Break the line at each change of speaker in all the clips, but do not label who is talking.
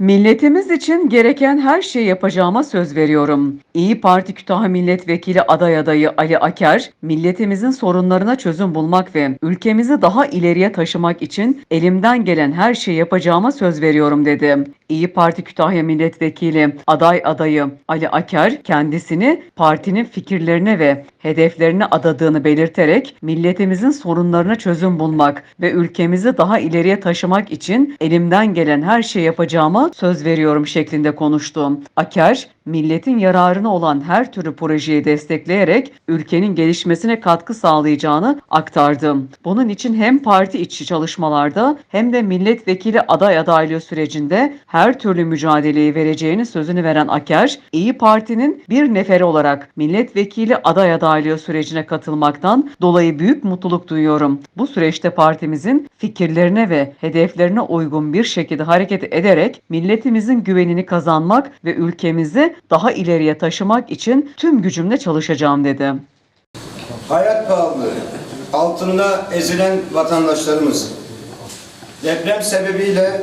Milletimiz için gereken her şeyi yapacağıma söz veriyorum. İyi Parti Kütahya Milletvekili aday adayı Ali Aker, milletimizin sorunlarına çözüm bulmak ve ülkemizi daha ileriye taşımak için elimden gelen her şeyi yapacağıma söz veriyorum dedi. İyi Parti Kütahya Milletvekili aday adayı Ali Aker kendisini partinin fikirlerine ve hedeflerine adadığını belirterek milletimizin sorunlarına çözüm bulmak ve ülkemizi daha ileriye taşımak için elimden gelen her şeyi yapacağıma söz veriyorum şeklinde konuştu. Aker, milletin yararına olan her türlü projeyi destekleyerek ülkenin gelişmesine katkı sağlayacağını aktardı. Bunun için hem parti içi çalışmalarda hem de milletvekili aday adaylığı sürecinde her türlü mücadeleyi vereceğini sözünü veren Aker, İyi Parti'nin bir neferi olarak milletvekili aday adaylığı sürecine katılmaktan dolayı büyük mutluluk duyuyorum. Bu süreçte partimizin fikirlerine ve hedeflerine uygun bir şekilde hareket ederek milletimizin güvenini kazanmak ve ülkemizi daha ileriye taşımak için tüm gücümle çalışacağım dedi.
Hayat pahalılığı, altında ezilen vatandaşlarımız, deprem sebebiyle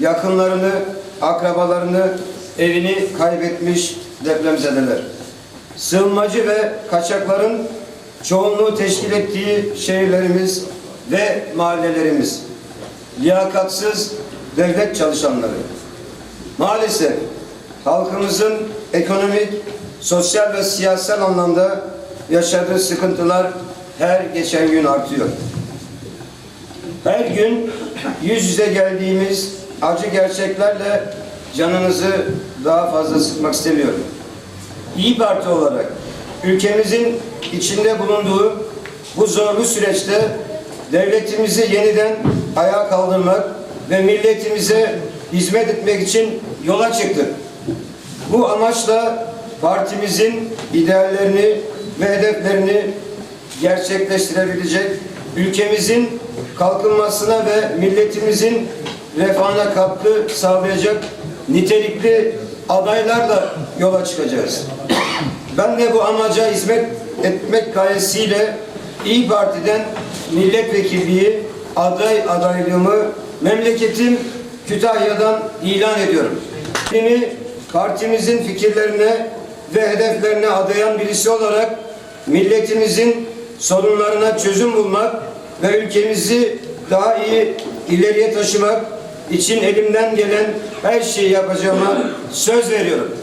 yakınlarını, akrabalarını, evini kaybetmiş depremzedeler. Sığınmacı ve kaçakların çoğunluğu teşkil ettiği şehirlerimiz ve mahallelerimiz, liyakatsız devlet çalışanları. Maalesef halkımızın ekonomik, sosyal ve siyasal anlamda yaşadığı sıkıntılar her geçen gün artıyor. Her gün yüz yüze geldiğimiz acı gerçeklerle canınızı daha fazla sıkmak istemiyorum. İyi Parti olarak ülkemizin içinde bulunduğu bu zorlu süreçte devletimizi yeniden ayağa kaldırmak ve milletimize hizmet etmek için yola çıktık. Bu amaçla partimizin ideallerini ve hedeflerini gerçekleştirebilecek, ülkemizin kalkınmasına ve milletimizin refahına katkı sağlayacak nitelikli adaylarla yola çıkacağız. Ben de bu amaca hizmet etmek gayesiyle İyi Parti'den milletvekilliği aday adaylığımı memleketim Kütahya'dan ilan ediyorum. Beni partimizin fikirlerine ve hedeflerine adayan birisi olarak milletimizin sorunlarına çözüm bulmak ve ülkemizi daha iyi ileriye taşımak için elimden gelen her şeyi yapacağıma söz veriyorum.